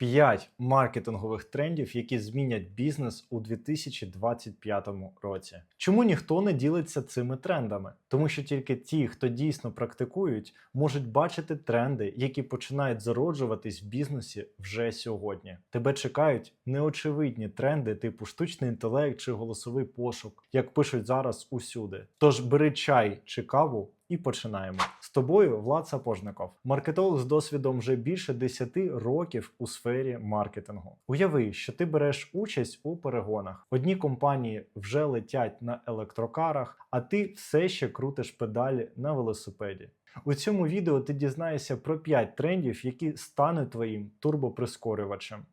5 маркетингових трендів, які змінять бізнес у 2025 році. Чому ніхто не ділиться цими трендами? Тому що тільки ті, хто дійсно практикують, можуть бачити тренди, які починають зароджуватись в бізнесі вже сьогодні. Тебе чекають неочевидні тренди, типу штучний інтелект чи голосовий пошук, як пишуть зараз усюди. Тож бери чай чи каву. І починаємо з тобою, Влад Сапожников, маркетолог з досвідом вже більше 10 років у сфері маркетингу. Уяви, що ти береш участь у перегонах. Одні компанії вже летять на електрокарах, а ти все ще крутиш педалі на велосипеді. У цьому відео ти дізнаєшся про 5 трендів, які стануть твоїм турбоприскорювачем.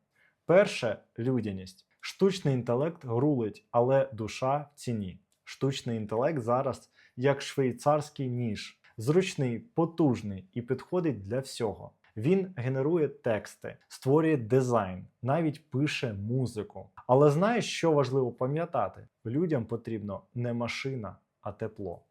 Перше людяність. Штучний інтелект грулить, але душа в ціні. Штучний інтелект зараз як швейцарський ніж, зручний, потужний і підходить для всього. Він генерує тексти, створює дизайн, навіть пише музику. Але знаєш, що важливо пам'ятати? Людям потрібно не машина, а тепло.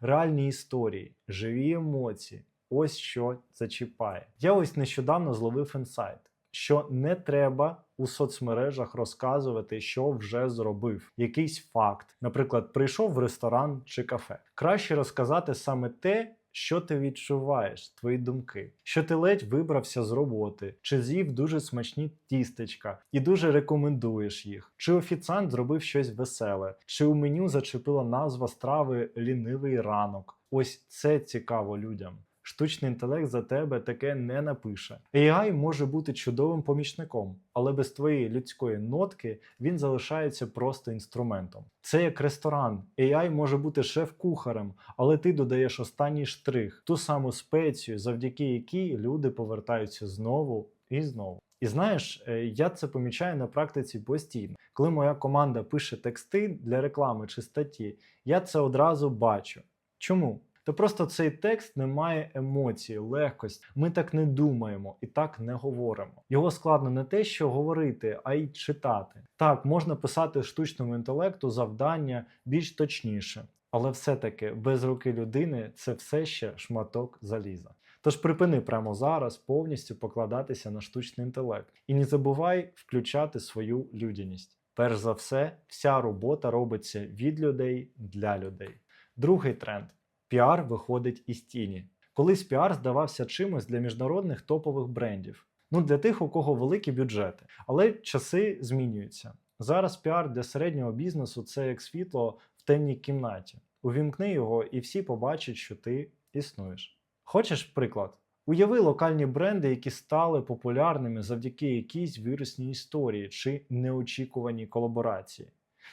Реальні історії, живі емоції. Ось що зачіпає. Я ось нещодавно зловив інсайт, що не треба у соцмережах розказувати, що вже зробив, якийсь факт. Наприклад, прийшов в ресторан чи кафе. Краще розказати саме те, що ти відчуваєш, твої думки, що ти ледь вибрався з роботи, чи з'їв дуже смачні тістечка і дуже рекомендуєш їх, чи офіціант зробив щось веселе, чи у меню зачепила назва страви лінивий ранок. Ось це цікаво людям. Штучний інтелект за тебе таке не напише. AI може бути чудовим помічником, але без твоєї людської нотки він залишається просто інструментом. Це як ресторан. AI може бути шеф-кухарем, але ти додаєш останній штрих, ту саму спецію, завдяки якій люди повертаються знову і знову. І знаєш, е, я це помічаю на практиці постійно. Коли моя команда пише тексти для реклами чи статті, я це одразу бачу. Чому? Та просто цей текст не має емоцій, легкості. Ми так не думаємо і так не говоримо. Його складно не те, що говорити, а й читати. Так, можна писати штучному інтелекту завдання більш точніше, але все-таки без руки людини це все ще шматок заліза. Тож припини прямо зараз повністю покладатися на штучний інтелект і не забувай включати свою людяність. Перш за все, вся робота робиться від людей для людей. Другий тренд піар виходить із тіні. Колись піар здавався чимось для міжнародних топових брендів. Ну для тих, у кого великі бюджети. Але часи змінюються. Зараз піар для середнього бізнесу це як світло в темній кімнаті. Увімкни його, і всі побачать, що ти існуєш. Хочеш приклад? Уяви локальні бренди, які стали популярними завдяки якійсь вірусній історії чи неочікуваній колаборації.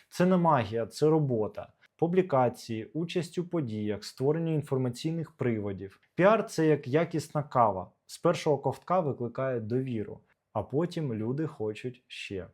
Це не магія, це робота публікації, участь у подіях, створення інформаційних приводів. Піар це як якісна кава. З першого ковтка викликає довіру, а потім люди хочуть ще.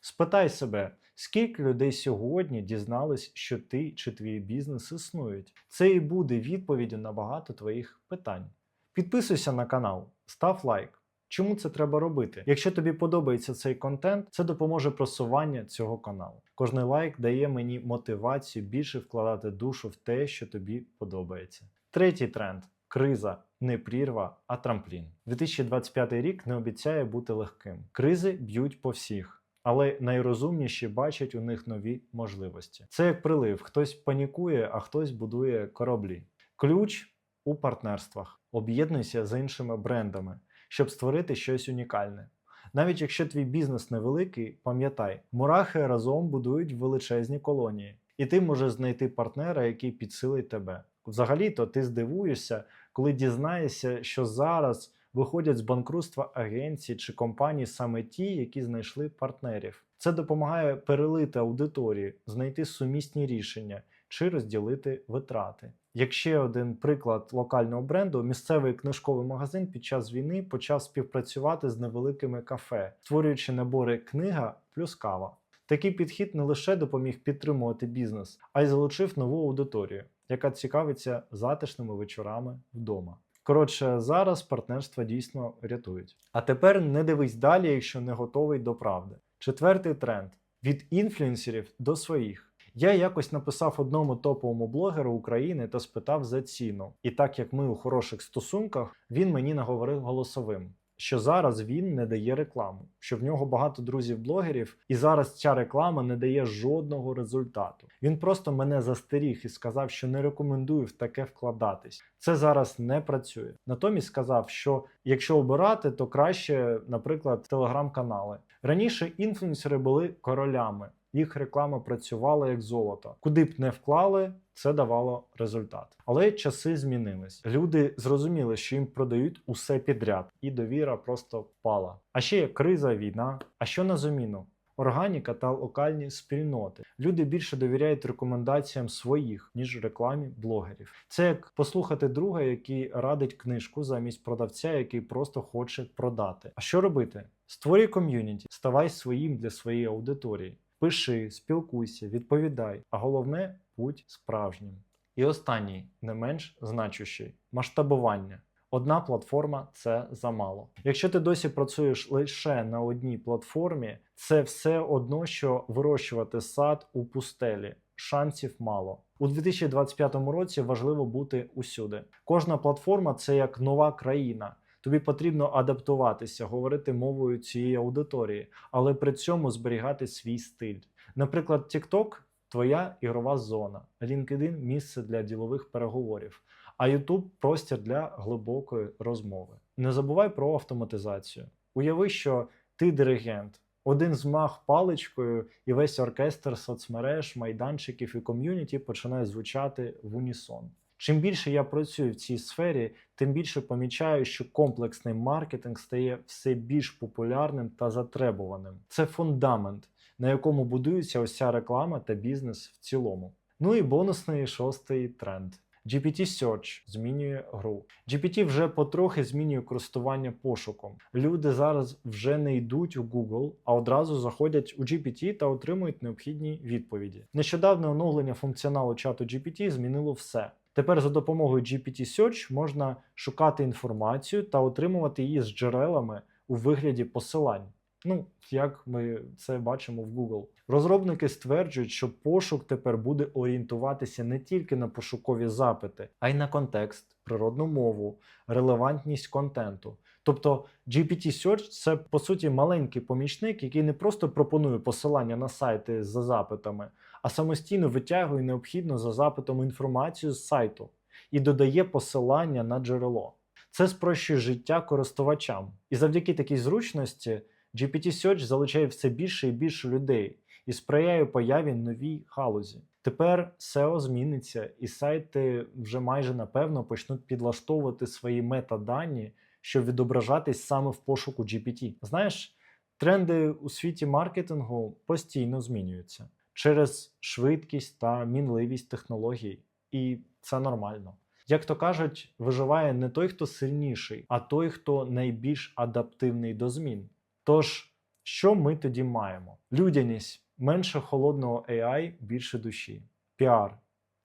Спитай себе, скільки людей сьогодні дізнались, що ти чи твій бізнес існують. Це і буде відповіддю на багато твоїх питань. Підписуйся на канал, став лайк. Чому це треба робити? Якщо тобі подобається цей контент, це допоможе просування цього каналу. Кожний лайк дає мені мотивацію більше вкладати душу в те, що тобі подобається. Третій тренд криза. Не прірва, а трамплін. 2025 рік не обіцяє бути легким. Кризи б'ють по всіх, але найрозумніші бачать у них нові можливості. Це як прилив: хтось панікує, а хтось будує кораблі. Ключ у партнерствах. Об'єднуйся з іншими брендами щоб створити щось унікальне. Навіть якщо твій бізнес невеликий, пам'ятай, мурахи разом будують величезні колонії, і ти можеш знайти партнера, який підсилить тебе. Взагалі-то ти здивуєшся, коли дізнаєшся, що зараз виходять з банкрутства агенції чи компанії саме ті, які знайшли партнерів. Це допомагає перелити аудиторію, знайти сумісні рішення чи розділити витрати. Як ще один приклад локального бренду, місцевий книжковий магазин під час війни почав співпрацювати з невеликими кафе, створюючи набори книга плюс кава. Такий підхід не лише допоміг підтримувати бізнес, а й залучив нову аудиторію, яка цікавиться затишними вечорами вдома. Коротше, зараз партнерства дійсно рятують. А тепер не дивись далі, якщо не готовий до правди. Четвертий тренд від інфлюенсерів до своїх. Я якось написав одному топовому блогеру України та спитав за ціну. І так як ми у хороших стосунках, він мені наговорив голосовим. що зараз він не дає рекламу, що в нього багато друзів-блогерів, і зараз ця реклама не дає жодного результату. Він просто мене застеріг і сказав, що не рекомендую в таке вкладатись. Це зараз не працює. Натомість сказав, що якщо обирати, то краще, наприклад, телеграм-канали. Раніше інфлюенсери були королями. Їх реклама працювала як золото. Куди б не вклали, це давало результат. Але часи змінились. Люди зрозуміли, що їм продають усе підряд, і довіра просто впала. А ще є криза, війна. А що на заміну? Органіка та локальні спільноти. Люди більше довіряють рекомендаціям своїх, ніж рекламі блогерів. Це як послухати друга, який радить книжку замість продавця, який просто хоче продати. А що робити? Створюй ком'юніті, ставай своїм для своєї аудиторії. Пиши, спілкуйся, відповідай, а головне будь справжнім. І останній, не менш значущий масштабування. Одна платформа це замало. Якщо ти досі працюєш лише на одній платформі, це все одно, що вирощувати сад у пустелі. Шансів мало. У 2025 році важливо бути усюди. Кожна платформа це як нова країна. Тобі потрібно адаптуватися, говорити мовою цієї аудиторії, але при цьому зберігати свій стиль. Наприклад, TikTok – твоя ігрова зона, LinkedIn – місце для ділових переговорів, а YouTube – простір для глибокої розмови. Не забувай про автоматизацію. Уяви, що ти диригент. Один змах паличкою, і весь оркестр соцмереж, майданчиків і ком'юніті починає звучати в унісон. Чим більше я працюю в цій сфері, тим більше помічаю, що комплексний маркетинг стає все більш популярним та затребуваним. Це фундамент, на якому будується ця реклама та бізнес в цілому. Ну і бонусний шостий тренд. GPT Search змінює гру. GPT вже потрохи змінює користування пошуком. Люди зараз вже не йдуть у Google, а одразу заходять у GPT та отримують необхідні відповіді. Нещодавне оновлення функціоналу чату GPT змінило все. Тепер за допомогою GPT Search можна шукати інформацію та отримувати її з джерелами у вигляді посилань. Ну, як ми це бачимо в Google. Розробники стверджують, що пошук тепер буде орієнтуватися не тільки на пошукові запити, а й на контекст, природну мову, релевантність контенту. Тобто GPT Search це по суті маленький помічник, який не просто пропонує посилання на сайти за запитами, а самостійно витягує необхідну за запитом інформацію з сайту і додає посилання на джерело. Це спрощує життя користувачам. І завдяки такій зручності GPT Search залучає все більше і більше людей і сприяє появі новій галузі. Тепер SEO зміниться, і сайти вже майже напевно почнуть підлаштовувати свої метадані, щоб відображатись саме в пошуку GPT. Знаєш, тренди у світі маркетингу постійно змінюються через швидкість та мінливість технологій, і це нормально. Як то кажуть, виживає не той, хто сильніший, а той, хто найбільш адаптивний до змін. Тож, що ми тоді маємо? Людяність, менше холодного AI, більше душі. Піар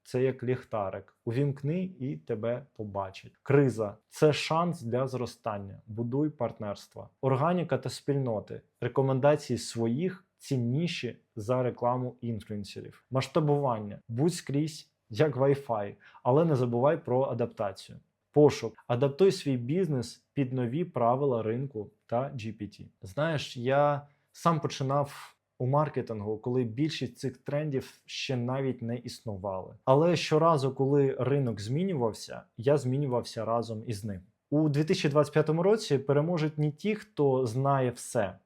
це як ліхтарик. Увімкни і тебе побачать. Криза це шанс для зростання. Будуй партнерства. Органіка та спільноти, рекомендації своїх цінніші за рекламу інфлюенсерів. Масштабування будь скрізь як Wi-Fi, але не забувай про адаптацію. Пошук, адаптуй свій бізнес під нові правила ринку та GPT. Знаєш, я сам починав у маркетингу, коли більшість цих трендів ще навіть не існували. Але щоразу, коли ринок змінювався, я змінювався разом із ним. У 2025 році переможуть не ті, хто знає все,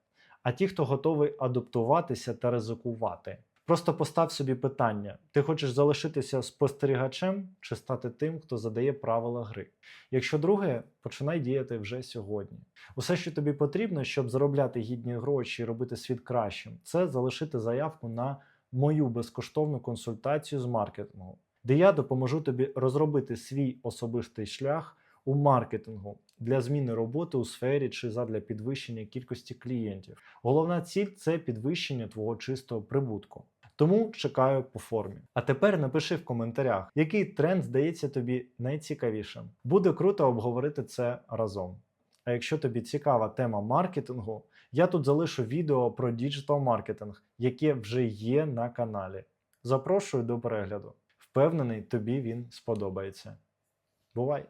а ті, хто готовий адаптуватися та ризикувати. Просто постав собі питання: ти хочеш залишитися спостерігачем чи стати тим, хто задає правила гри? Якщо друге, починай діяти вже сьогодні. Усе, що тобі потрібно, щоб заробляти гідні гроші і робити світ кращим, це залишити заявку на мою безкоштовну консультацію з маркетингу, де я допоможу тобі розробити свій особистий шлях у маркетингу для зміни роботи у сфері чи задля підвищення кількості клієнтів. Головна ціль це підвищення твого чистого прибутку. Тому чекаю по формі. А тепер напиши в коментарях, який тренд здається тобі найцікавішим. Буде круто обговорити це разом. А якщо тобі цікава тема маркетингу, я тут залишу відео про діджитал маркетинг, яке вже є на каналі. Запрошую до перегляду. Впевнений, тобі він сподобається. Бувай!